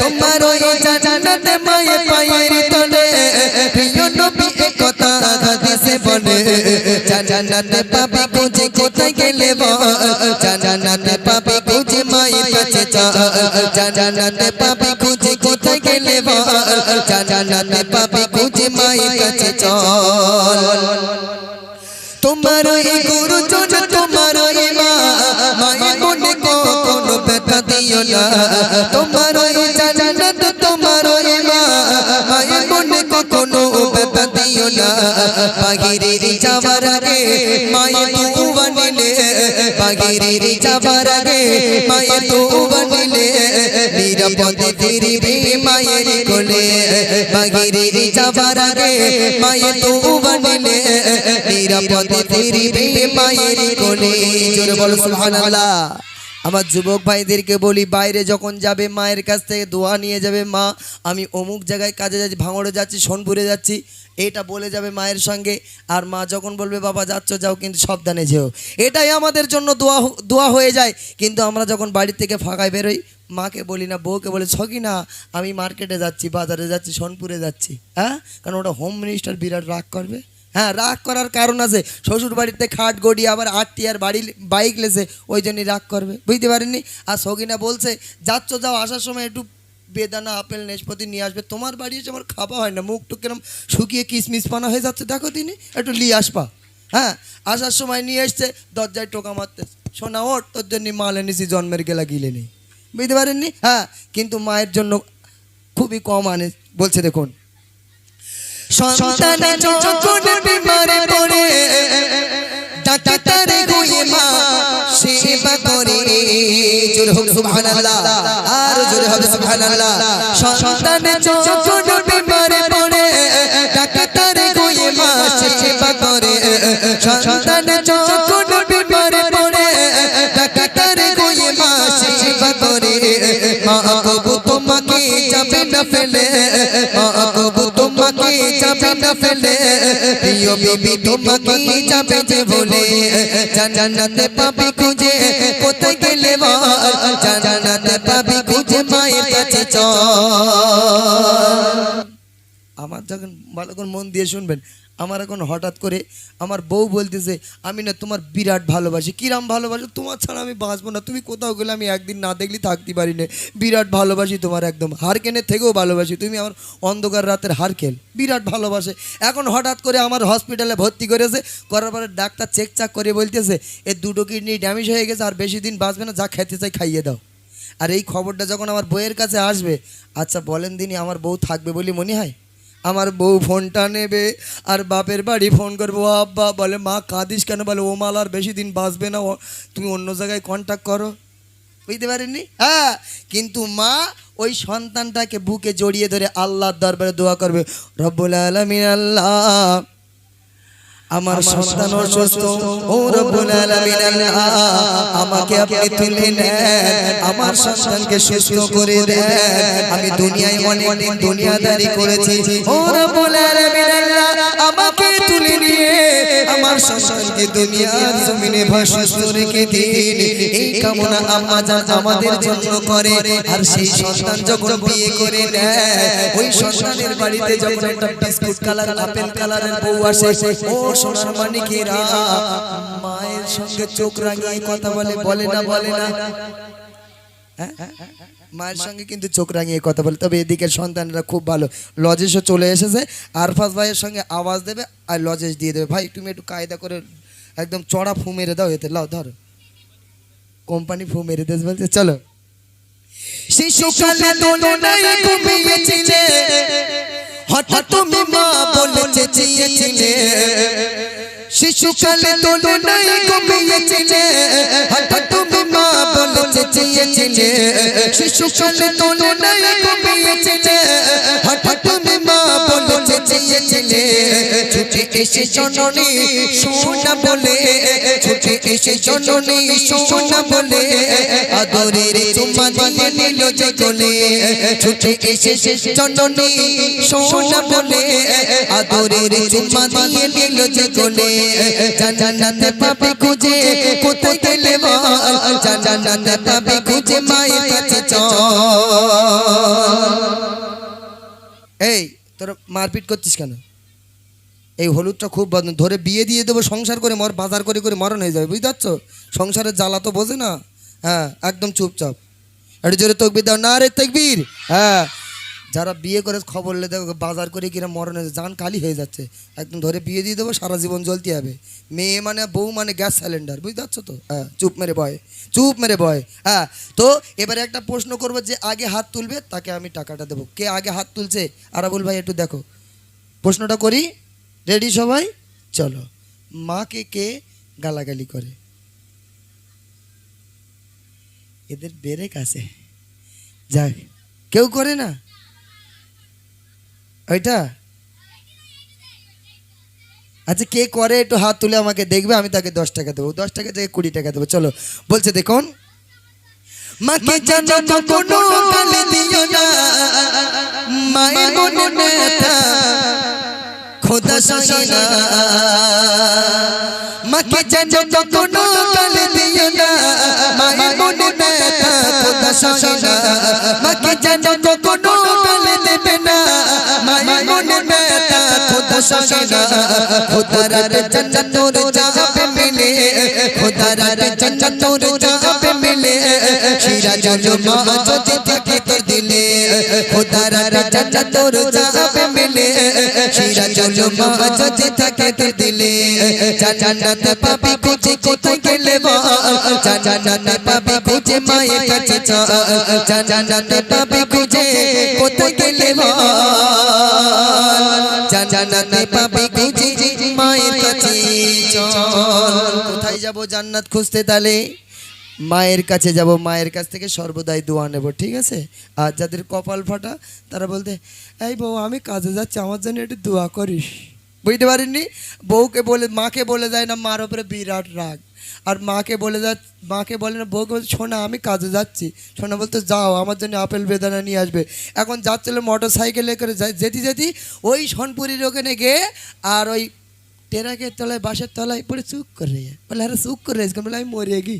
তোমার ওই জান্নাতে মায়ে পায়ের তলে। প্রিয় নবী, এ কথা হাদিসে বলে। জান্নাতে পাবে খুঁজে কোথায় গেলে জান্নাতে পাবে খুঁজে মায়ের কাছে জান্নাতে পাবে খুঁজে কোথায় গেলে জান্নাতে পাবে খুঁজে মায়ের কাছে চল তোমার ওই দিও না। তোমার ওই জান্নাত, তোমার ওই মা। মায়ের মনে কোনো ব্যথা দিও না। বাহিরের যাবার আগে মায়ের তু বানিলে বাহিরের যাবার আগে মায়ের তু বানিলে নিরাপদে ফিরিবে মায়ের কোলে। বাহিরের যাবার আগে মায়ের তু বানিলে নিরাপদে ফিরিবে মায়ের কোলে। জোরে বলো, সুবহানাল্লাহ। আমার যুবক ভাইদেরকে বলি, বাইরে যখন যাবে, মায়ের কাছ থেকে দোয়া নিয়ে যাবে, মা, আমি অমুক জায়গায় কাজে যাচ্ছি, ভাঙড়ে যাচ্ছি, সোনপুরে যাচ্ছি, এটা বলে যাবে মায়ের সঙ্গে। আর মা যখন বলবে, বাবা, যাচ্ছ, যাও, কিন্তু সাবধানে যেও। এটাই আমাদের জন্য দোয়া দোয়া হয়ে যায়। কিন্তু আমরা যখন বাড়ি থেকে ফাঁকায় বেরোই, মাকে বলি না, বউকে বলে ছকি না আমি মার্কেটে যাচ্ছি, বাজারে যাচ্ছি, সোনপুরে যাচ্ছি হ্যাঁ? কারণ ওটা হোম মিনিস্টার বিরাট রাগ করবে। হ্যাঁ রাগ করার কারণ আছে। শ্বশুর বাড়িতে খাট গড়ি আবার আর বাড়ি বাইক লেছে, ওই জন্যই রাগ করবে। বুঝতে পারেননি আর সগিনা বলছে, যাচ্ছ, যাও, আসার সময় একটু বেদানা, আপেল নেশপতি নিয়ে আসবে। তোমার বাড়ি এসে আমার খাওয়া হয় না। মুখ টুক কিরম শুকিয়ে কিসমিস পানা হয়ে যাচ্ছে। দেখো তিনি, একটু নিয়ে আসবা। হ্যাঁ আসার সময় নিয়ে এসছে, দরজায় টোকা মারতে শোনা ওর তোর জন্য মাল এনেছি, জন্মের গেলা গিলে নেই বুঝতে পারেননি হ্যাঁ কিন্তু মায়ের জন্য খুবই কম আনে, বলছে দেখুন। সন্তান যখন বিমারে পড়ে ডাক্তারে গিয়ে মা সেবা করে। জোরে হোক সুবহানাল্লাহ, আর জোরে হবে সুবহানাল্লাহ। সন্তান যখন বিমারে পড়ে ডাক্তারে গিয়ে মা সেবা করে। সন্তান যখন বিমারে পড়ে ডাক্তারে গিয়ে মা সেবা করে। মা কবু তোমাকে যাবে না ফেলে। প্রিয় বিবি, তোমাকে যাবে যে বলে জান্নাতে পাবে খুঁজে, কোথায় গেলে বল? জান্নাতে খুঁজে, মায়ের কাছে চল। আমার যখন ভালো করে মন দিয়ে শুনবেন আমার এখন হঠাৎ করে আমার বউ বলতেছে, আমি না তোমার বিরাট ভালোবাসি। কিরাম ভালোবাসি? তোমার ছাড়া আমি বাঁচবো না। তুমি কোথাও গেলে আমি একদিন না দেখলে থাকতে পারি না। বিরাট ভালোবাসি তোমার একদম। হারকেনের থেকেও ভালোবাসি। তুমি আমার অন্ধকার রাতের হারকেল বিরাট ভালোবাসে। এখন হঠাৎ করে আমার হসপিটালে ভর্তি করেছে। করার পরে ডাক্তার চেক চাক করে বলতেছে এর দুটো কিডনি ড্যামেজ হয়ে গেছে, আর বেশি দিন বাঁচবে না। যা খেতে চাই খাইয়ে দাও। আর এই খবরটা যখন আমার বউয়ের কাছে আসবে আচ্ছা বলেন দিনই আমার বউ থাকবে বলে মনে হয়? আমার বউ ফোনটা নেবে, আর বাপের বাড়ি ফোন করব। আব্বা বলে, মা, কাঁদিস কেন? বলে, ও মাল আর বেশি দিন বাঁচবে না। তুমি অন্য জায়গায় কন্ট্যাক্ট করো। বুঝতে পারেননি হ্যাঁ কিন্তু মা ওই সন্তানটাকে বুকে জড়িয়ে ধরে আল্লাহর দরবারে দোয়া করবে। রব্বুল আলমিন, আল্লাহ। আমার সন্তান অসুস্থ, ও রব্বুল আলামিন আমাকে আপনি তুলে নেন, আমার সন্তানকে সুস্থ করে দেন। আমি দুনিয়ায় অনেক দিন দুনিয়াদারি করেছি, ও রব্বুল আলামিন। আমাদের জন্য করে, আর সেই সন্তান যখন ওই সন্তানের বাড়িতে যখন একটা বিস্কুট কালার, আপেল কালারের বউ ও সোনার মানিকেরা, মায়ের সঙ্গে চোখ রাঙিয়ে কথা বলে বলে না বলে না হ্যাঁ? মায়ের সঙ্গে কিন্তু চোখ রাঙিয়ে কথা বলে। তবে এদিকে সন্তানরা খুব ভালো। লজেসও চলে এসেছে। আরফাজ ভাইয়ের সঙ্গে আওয়াজ দেবে আর লজেস দিয়ে দেবে। ভাই তুমি একটু কায়দা করে একদম চড়া ফু মেরে দাও এতে। লাও ধরো। কোম্পানি ফু মেরে দেশ বলছে চলো। শিশুকালে দোলনায় ঘুমিয়েছিলে হঠাৎ তুমি মা বলে চেঁচিয়েছিলে শিশুকালে দোলনায় ঘুমিয়েছিলে হঠাৎ তুমি মা বলে চেঁচিয়েছিলে শিশুকালে দোলনায় ঘুমিয়েছিলে। হঠাৎ তুমি মা বলে চেঁচিয়েছিলে ছুটে এসে জননী, সোনা বলে, ছুটে এসে জননী, সোনা বলে, আদরের চুমা নিল যে কোলে, ছুটে এসে জননী, সোনা বলে, আদরের চুমা নিল যে কোলে, জান্নাতে পাবে খুঁজে কোথায় গেলে বল, জান্নাতে পাবে খুঁজে মায়ের কাছে চল। এই, তোর মারপিট করছিস কেন? এই হলুদটা খুব ধরে বিয়ে দিয়ে দেবো, সংসার করে মর, বাজার করে করে মরণ হয়ে যাবে বুঝতে পারছ সংসারের জ্বালা তো বোঝে না। হ্যাঁ একদম চুপচাপ। একটু জোরে তকবির দাও। না রে তকবির! হ্যাঁ। যারা বিয়ে করে খবর লে দেখো, বাজার করে কিনা মরণ যান খালি হয়ে যাচ্ছে। একদম ধরে বিয়ে দিয়ে দেবো, সারা জীবন জ্বলতে হবে। মেয়ে মানে বউ মানে গ্যাস সিলিন্ডার বুঝতে পারছ তো? হ্যাঁ চুপ মেরে বয় চুপ মেরে বয় হ্যাঁ তো এবারে একটা প্রশ্ন করব, যে আগে হাত তুলবে, তাকে আমি টাকাটা দেবো। কে আগে হাত তুলছে? আরাবুল ভাই, একটু দেখো। প্রশ্নটা করি। রেডি সবাই? চলো। মাকে কে গালাগালি করে? এদের বেরেক আছে। যাক কেউ করে না? ওইটা? আচ্ছা কে করে? একটু হাত তুলে আমাকে দেখবে আমি তাকে দশ টাকা দেবো। দশ টাকা থেকে কুড়ি টাকা দেবো। চলো বলছে দেখুন। মাকে জানো কখনো গালি দিও না। মায়ের মনে ব্যথা। খোদা সহে না মাকে জানো কখনো গালি দিও না মায়ের মনে ব্যথা খোদা সহে না মাকে জানো কখনো গালি দেবে না মায়ের মনে ব্যথা খোদা সহে না খোদা রাত তোর যাবে মিলে খোদা রাত জান্নাত তোর যাবে মিলে শিরা জল মা যদি থাকে তোর দিলে খোদা রাত জান্নাত তোর যাবে মিলে শিরা জল মা যদি থাকে তোর দিলে। জান্নাত পাবি খুঁজে কোথায় গেলে বল জান্নাত পাবি খুঁজে মায়ের কাছে চল জান্নাত পাবি খুঁজে কোথায় গেলে বল জান্নাতে পাবি খুঁজে মায়ের কাছে চল কোথায় যাব জান্নাত খুঁজতে তাহলে মায়ের কাছে যাব, মায়ের কাছ থেকে সর্বদাই দোয়া নেব, ঠিক আছে? আর যাদের কপাল ফাটা, তারা বলতে, এই বউ, আমি কাজে যাচ্ছি, আমার জন্য একটু দোয়া করিস। বুঝতে পারিনি? বউকে বলে, মাকে বলে যায় না, মার ওপরে বিরাট রাগ। আর মাকে বলে যা মাকে বলে না, বউকে বলছে শোনা, আমি কাজে যাচ্ছি। শোনা বলতে, যাও, আমার জন্য আপেল বেদানা নিয়ে আসবে। এখন যাচ্ছিল মোটর সাইকেলে করে যেতে যেতে ওই সোনপুরির ওখানে গিয়ে আর ওই টেরাকের তলায়, বাসের তলায়, পড়ে চুপ করে বলে, আরে চুপ করে বলে, আমি মরে গি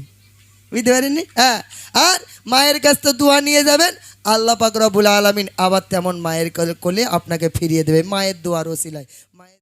বুঝতে পারেননি হ্যাঁ। আর মায়ের কাছ তো দোয়া নিয়ে যাবেন। আল্লাহ পাক রবুল আলমিন আবার তেমন মায়ের কোলে- আপনাকে ফিরিয়ে দেবে। মায়ের দোয়ার ওসিলায়। মায়ের